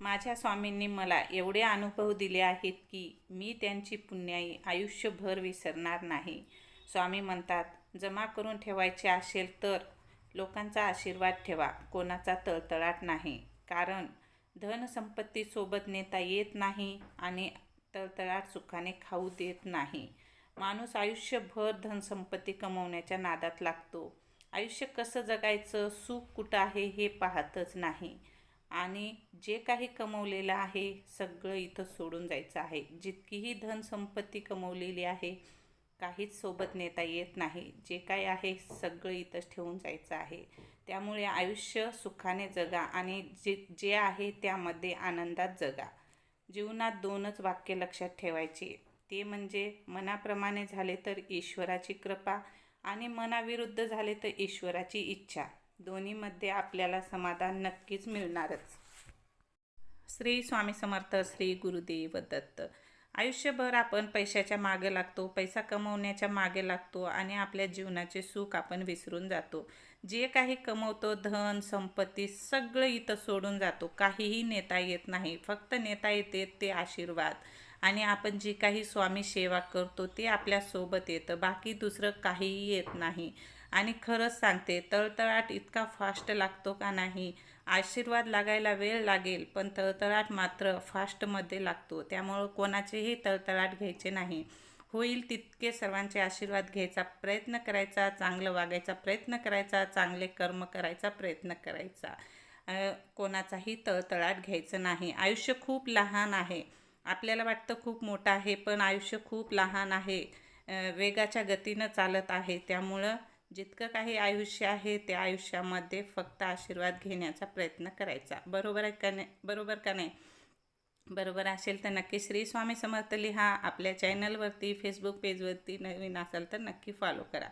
माझ्या स्वामींनी मला एवढे अनुभव दिले आहेत की मी त्यांची पुण्याई आयुष्यभर विसरणार नाही. स्वामी म्हणतात जमा करून ठेवायचे असेल तर लोकांचा आशीर्वाद ठेवा. कोणाचा तळतळाट नाही. कारण धनसंपत्तीसोबत नेता येत नाही आणि तळतळाट सुखाने खाऊ देत नाही. माणूस आयुष्यभर धनसंपत्ती कमवण्याच्या नादात लागतो. आयुष्य कसं जगायचं? सुख कुठं आहे हे पाहतच नाही. आणि जे काही कमवलेलं आहे सगळं इथं सोडून जायचं आहे. जितकीही धनसंपत्ती कमवलेली आहे काहीच सोबत नेता येत नाही. जे काय आहे सगळं इथंच ठेवून जायचं आहे. त्यामुळे आयुष्य सुखाने जगा आणि जे जे आहे त्यामध्ये आनंदात जगा. जीवनात दोनच वाक्य लक्षात ठेवायचे. ते म्हणजे मनाप्रमाणे झाले तर ईश्वराची कृपा आणि मनाविरुद्ध झाले तर ईश्वराची इच्छा. दोन्हीमध्ये आपल्याला समाधान नक्कीच मिळणारच. श्री स्वामी समर्थ श्री गुरुदेव दत्त. आयुष्यभर आपण पैशाच्या मागे लागतो पैसा कमवण्याच्या मागे लागतो आणि आपल्या जीवनाचे सुख आपण विसरून जातो. जे काही कमवतो धन संपत्ती सगळं इथं सोडून जातो. काहीही नेता येत नाही. फक्त नेता येते ते आशीर्वाद. आणि आपण जी काही स्वामी सेवा करतो ते आपल्यासोबत येतं. बाकी दुसरं काहीही येत नाही. आणि खरंच सांगते तळतळाट इतका फास्ट लागतो का नाही? आशीर्वाद लागायला वेळ लागेल पण तळतळाट मात्र फास्टमध्ये लागतो. त्यामुळं कोणाचेही तळतळाट घ्यायचे नाही. होईल तितके सर्वांचे आशीर्वाद घ्यायचा प्रयत्न करायचा चांगलं वागायचा प्रयत्न करायचा चांगले कर्म करायचा प्रयत्न करायचा. कोणाचाही तळतळाट घ्यायचं नाही. आयुष्य खूप लहान आहे. आपल्याला वाटतं खूप मोठं आहे पण आयुष्य खूप लहान आहे. वेगाच्या गतीनं चालत आहे. त्यामुळं जितकं काही आयुष्य आहे त्या आयुष्यामध्ये फक्त आशीर्वाद घेण्याचा प्रयत्न करायचा. बरोबर आहे का नाही? बरोबर का नाही? बरोबर असेल तर नक्की श्री स्वामी समर्थ लिहा. आपल्या चॅनलवरती फेसबुक पेजवरती नवीन असेल तर नक्की फॉलो करा.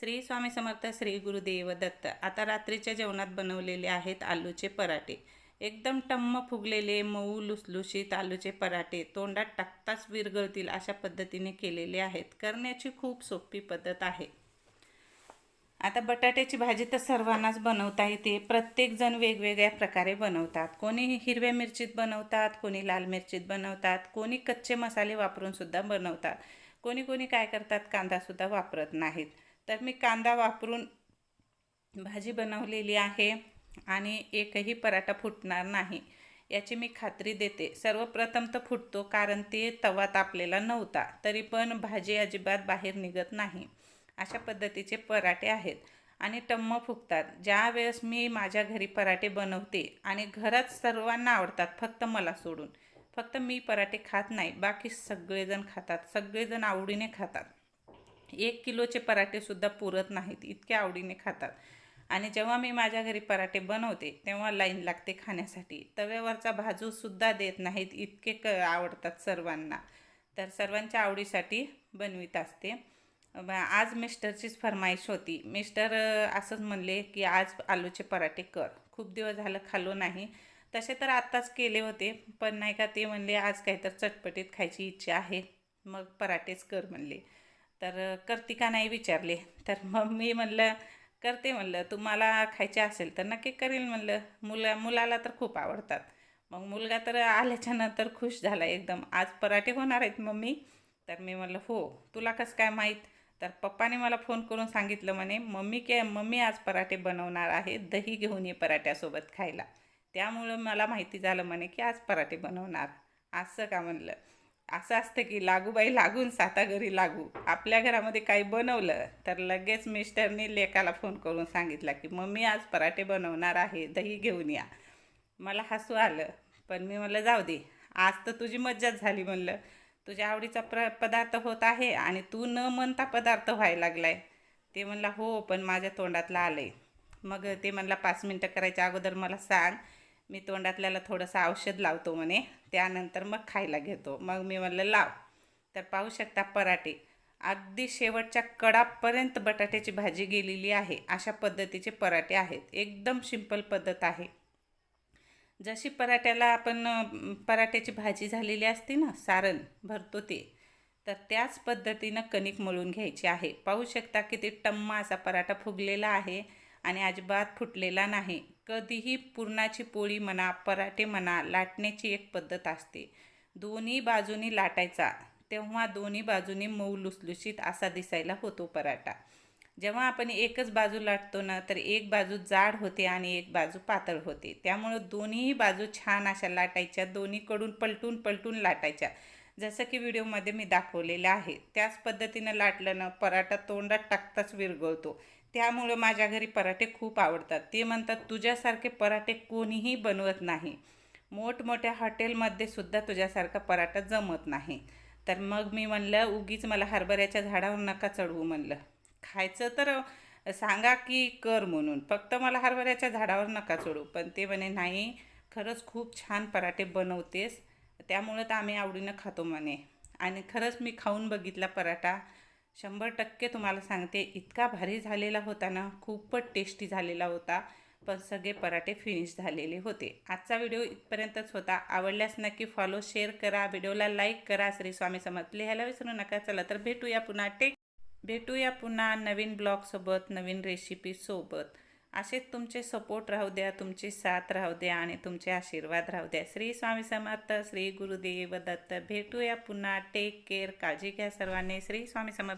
श्री स्वामी समर्थ श्री गुरुदेव दत्त. आता रात्रीच्या जेवणात बनवलेले आहेत आलूचे पराठे. एकदम टम्म फुगलेले मऊ लुसलुशीत आलूचे पराठे. तोंडात टाकताच विरगळतील अशा पद्धतीने केलेले आहेत. करण्याची खूप सोपी पद्धत आहे. आता बटाट्याची भाजी तर सर्वांनाच बनवता येते. प्रत्येकजण वेगवेगळ्या प्रकारे बनवतात. कोणी हिरव्या मिरचीत बनवतात कोणी लाल मिरचीत बनवतात कोणी कच्चे मसाले वापरूनसुद्धा बनवतात. कोणी कोणी काय करतात कांदासुद्धा वापरत नाहीत. तर मी कांदा वापरून भाजी बनवलेली आहे आणि एकही पराठा फुटणार नाही. याची मी खात्री देते. सर्वप्रथम तर फुटतो कारण ते तवा तापलेला नव्हता. तरी पण भाजी अजिबात बाहेर निघत नाही. अशा पद्धतीचे पराठे आहेत. आणि टम्म फुगतात. ज्या वेळेस मी माझ्या घरी पराठे बनवते आणि घरात सर्वांना आवडतात फक्त मला सोडून. फक्त मी पराठे खात नाही बाकी सगळेजण खातात. सगळेजण आवडीने खातात. एक किलोचे पराठेसुद्धा पुरत नाहीत इतके आवडीने खातात. आणि जेव्हा मी माझ्या घरी पराठे बनवते तेव्हा लाईन लागते खाण्यासाठी. तव्यावरचा भाजूसुद्धा देत नाहीत इतके क आवडतात सर्वांना. तर सर्वांच्या आवडीसाठी बनवित असते. आज मिस्टरचीच फरमाईश होती. मिस्टर असंच म्हणले की आज आलूचे पराठे कर. खूप दिवस झालं खालो नाही. तसे तर आत्ताच केले होते पण नाही का ते म्हणले आज काहीतर चटपटीत खायची इच्छा आहे. मग पराठेच कर म्हणले. तर करते का नाही विचारले. तर मग मी म्हणलं करते म्हणलं. तुम्हाला खायचे असेल तर नक्की करेल म्हणलं. मुला मुलाला तर खूप आवडतात. मग मुलगा तर आल्याच्यानंतर खुश झाला एकदम. आज पराठे होणार आहेत मम्मी? तर मी म्हणलं हो. तुला कसं काय माहीत? तर पप्पाने मला फोन करून सांगितलं म्हणे मम्मी के मम्मी आज पराठे बनवणार आहे दही घेऊन ये पराठ्यासोबत खायला. त्यामुळं मला माहिती झालं म्हणे की आज पराठे बनवणार. असं का म्हणलं? असं असतं की लागूबाई लागून साता घरी लागू. आपल्या घरामध्ये काही बनवलं तर लगेच मिस्टरनी लेकाला फोन करून सांगितला की मम्मी आज पराठे बनवणार आहे दही घेऊन या. मला हसू आलं पण मी म्हणलं जाऊ दे आज तर तुझी मज्जाच झाली म्हणलं. तुझ्या आवडीचा प्र पदार्थ होत आहे आणि तू न म्हणता पदार्थ व्हायला लागला आहे ते म्हणला हो पण माझ्या तोंडातलं आलं आहे मग ते म्हणला पाच मिनटं करायच्या अगोदर मला सांग. मी तोंडातल्याला थोडंसं औषध लावतो म्हणे. त्यानंतर मग खायला घेतो. मग मी म्हणलं लाव. तर पाहू शकता पराठे. अगदी शेवटच्या कडापर्यंत बटाट्याची भाजी गेलेली आहे. अशा पद्धतीचे पराठे आहेत. एकदम सिंपल पद्धत आहे. जशी पराठ्याला आपण पराठ्याची भाजी झालेली असते ना सारण भरतो ते तर त्याच पद्धतीनं कणिक मळून घ्यायची आहे. पाहू शकता की ते टम्मा असा पराठा फुगलेला आहे आणि अजिबात फुटलेला नाही. कधीही पुरणाची पोळी म्हणा पराठे म्हणा लाटण्याची एक पद्धत असते. दोन्ही बाजूनी लाटायचा तेव्हा दोन्ही बाजूनी मऊ लुसलुशीत असा दिसायला होतो पराठा. जेव्हा आपण एकच बाजू लाटतो ना तर एक बाजू जाड होते आणि एक बाजू पातळ होते. त्यामुळं दोन्ही बाजू छान अशा लाटायच्या दोन्हीकडून पलटून पलटून लाटायच्या. जसं की व्हिडिओमध्ये मी दाखवलेलं आहे. त्याच पद्धतीनं लाटलं ना पराठा तोंडात टाकताच विरघळतो. त्यामुळं माझ्या घरी पराठे खूप आवडतात. ते म्हणतात तुझ्यासारखे पराठे कोणीही बनवत नाही. मोठमोठ्या हॉटेलमध्ये सुद्धा तुझ्यासारखा पराठा जमत नाही. तर मग मी म्हणलं उगीच मला हरभऱ्याच्या झाडावर नका चढवू म्हणलं. खायचं तर सांगा की कर म्हणून. फक्त मला हरभऱ्याच्या झाडावर नका चढू. पण ते म्हणे नाही खरंच खूप छान पराठे बनवतेस. त्यामुळं तर आम्ही आवडीनं खातो म्हणे. आणि खरंच मी खाऊन बघितला पराठा. शंभर टक्के तुम्हाला सांगते इतका भारी झालेला होता ना खूपच टेस्टी झालेला होता. पण सगळे पराठे फिनिश झालेले होते. आजचा व्हिडिओ इथपर्यंतच होता. आवडल्यास नक्की फॉलो शेअर करा. व्हिडिओला लाईक करा. श्री स्वामी समर्थ. लिहायला विसरू नका. चला तर भेटूया पुन्हा. टेक भेटूया पुन्हा नवीन ब्लॉगसोबत नवीन रेसिपीसोबत असेच तुमचे सपोर्ट राहू द्या तुमची साथ राहू द्या आणि तुमचे आशीर्वाद राहू द्या. श्री स्वामी समर्थ श्री गुरुदेव दत्त भेटूया पुन्हा. टेक केअर काळजी घ्या सर्वांनी. श्री स्वामी समर्थ.